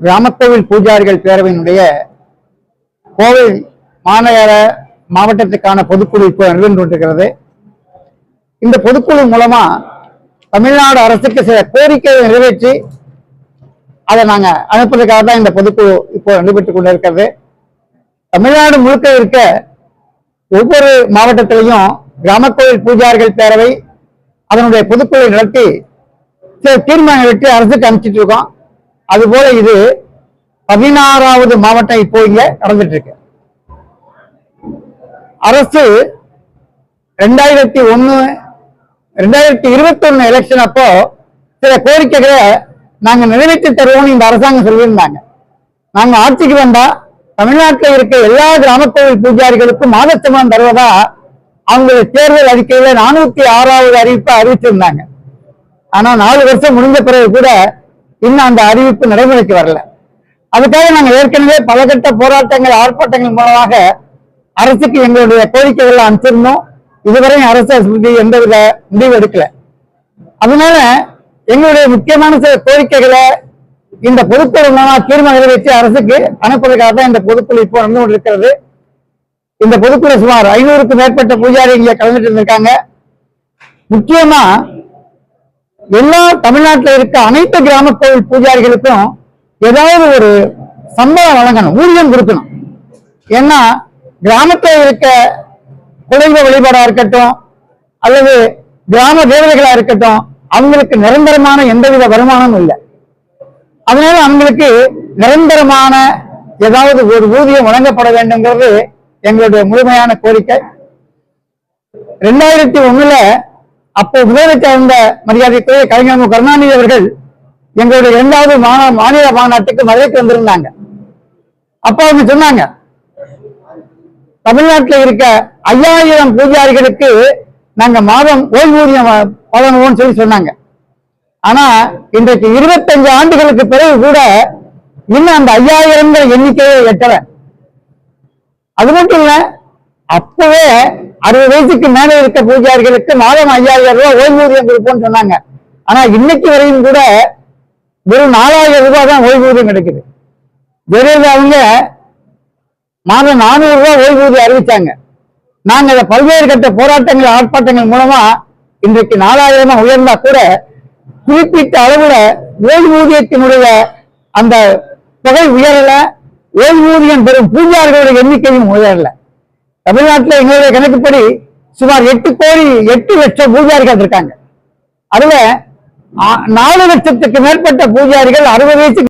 கிராமக்கோவில் பூஜாரிகள் பேரவையினுடைய கோவை மாநகர மாவட்டத்துக்கான பொதுக்குழு இப்போ நடந்து கொண்டிருக்கிறது. இந்த பொதுக்குழு மூலமா தமிழ்நாடு அரசுக்கு சில கோரிக்கையை நிறைவேற்றி அதை நாங்க அனுப்புவதற்காக தான் இந்த பொதுக்குழு இப்போ நடைபெற்றுக் கொண்டிருக்கிறது. தமிழ்நாடு முழுக்க இருக்க ஒவ்வொரு மாவட்டத்திலையும் கிராமக்கோவில் பூஜாரிகள் பேரவை அதனுடைய பொதுக்குழு நடத்தி சில தீர்மானம் அரசுக்கு அனுப்பிச்சிட்டு இருக்கோம். அதுபோல இது பதினாறாவது மாவட்டம் இப்போ இங்க நடந்துட்டு இருக்கு அரசு ரெண்டாயிரத்தி ஒண்ணு ரெண்டாயிரத்தி இருபத்தி ஒண்ணு எலெக்ஷன் அப்போ சில கோரிக்கைகளை நாங்க நிறைவேற்றி தருவோம்னு இந்த அரசாங்கம் சொல்லியிருந்தாங்க. நாங்க ஆட்சிக்கு வந்தா தமிழ்நாட்டில் இருக்க எல்லா கிராமக்கோவில் பூஜாரிகளுக்கும் மாத சம்பளம் தருவதா அவங்களுடைய தேர்தல் அறிக்கையில நானூத்தி ஆறாவது அறிவிப்பை அறிவிச்சிருந்தாங்க. ஆனா நாலு வருஷம் முடிஞ்ச பிறகு கூட இன்னும் அந்த அறிவிப்பு நடைமுறைக்கு வரல. அதுக்காக நாங்கள் ஏற்கனவே பலகட்ட போராட்டங்கள் ஆர்ப்பாட்டங்கள் மூலமாக அரசுக்கு எங்களுடைய கோரிக்கைகளை அனுப்பிச்சிருந்தோம். இதுவரையும் அரசு எந்த எந்தவித முடிவு எடுக்கல. அதனால எங்களுடைய முக்கியமான சில கோரிக்கைகளை இந்த பொதுக்குழு மூலமா தீர்மானம் நிறைவேற்றி அரசுக்கு அனுப்புவதற்காக தான் இந்த பொதுக்குழு இப்போ நடந்து கொண்டிருக்கிறது. இந்த பொதுக்குழு சுமார் ஐநூறுக்கும் மேற்பட்ட பூஜாரி இங்கே கலந்துட்டு இருந்திருக்காங்க. முக்கியமா எல்லா தமிழ்நாட்டில் இருக்க அனைத்து கிராம கோவில் பூஜாரிகளுக்கும் ஏதாவது ஒரு சம்பளம் வழங்கணும் ஊதியம் கொடுக்கணும். ஏன்னா கிராமத்தில் இருக்க குழந்தை வழிபாடா இருக்கட்டும் அல்லது கிராம தேவதைகளா இருக்கட்டும் அவங்களுக்கு நிரந்தரமான எந்தவித வருமானமும் இல்லை. அதனால அவங்களுக்கு நிரந்தரமான ஏதாவது ஒரு ஊதியம் வழங்கப்பட வேண்டும்ங்கிறது எங்களுடைய முழுமையான கோரிக்கை. ரெண்டாயிரத்தி ஒண்ணுல அப்போ முதலமைச்சர் இருந்த மரியாதைக்குரிய கலைஞர் மு. கருணாநிதி அவர்கள் எங்களுடைய இரண்டாவது மாநா- மாநில மாநாட்டுக்கு மதுரைக்கு வந்திருந்தாங்க. அப்போ அவங்க சொன்னாங்க தமிழ்நாட்டில் இருக்க ஐயாயிரம் பூஜாரிகளுக்கு நாங்க மாதம் ஓய்வூதியம் வ- வழங்குவோம்னு சொல்லி சொன்னாங்க. ஆனா இன்றைக்கு இருபத்தஞ்சு ஆண்டுகளுக்கு பிறகு கூட இன்னும் அந்த ஐயாயிரங்கிற எண்ணிக்கையை எட்டல. அது மட்டும் இல்ல அப்பவே அறுபது வயசுக்கு மேல இருக்க பூஜாரிகளுக்கு மாதம் ஐயாயிரம் ரூபாய் ஓய்வூதியம் கொடுப்போம்னு சொன்னாங்க. ஆனா இன்னைக்கு வரையும் கூட வெறும் நாலாயிரம் ரூபாய் தான் ஓய்வூதியம் கிடைக்குது ஜெயலலிதா அவங்க மாதம் நானூறு ரூபாய் ஓய்வூதியம் அறிவிச்சாங்க. நாங்க அதை பல்வேறு கட்ட போராட்டங்கள் ஆர்ப்பாட்டங்கள் மூலமா இன்றைக்கு நாலாயிரமா உயர்ந்தா கூட குறிப்பிட்ட அளவுல ஓய்வூதியத்தினுடைய அந்த தொகை உயரல ஓய்வூதியம் பெறும் பூஜாரிகளுடைய எண்ணிக்கையும் உயரல. தமிழ்நாட்டில் எங்களுடைய கணக்குப்படி சுமார் எட்டு கோடி எட்டு லட்சம் பூஜாரிகள் இருக்காங்க அதுல நாலு லட்சத்துக்கு மேற்பட்ட பூஜாரிகள் அறுபது வயசுக்கு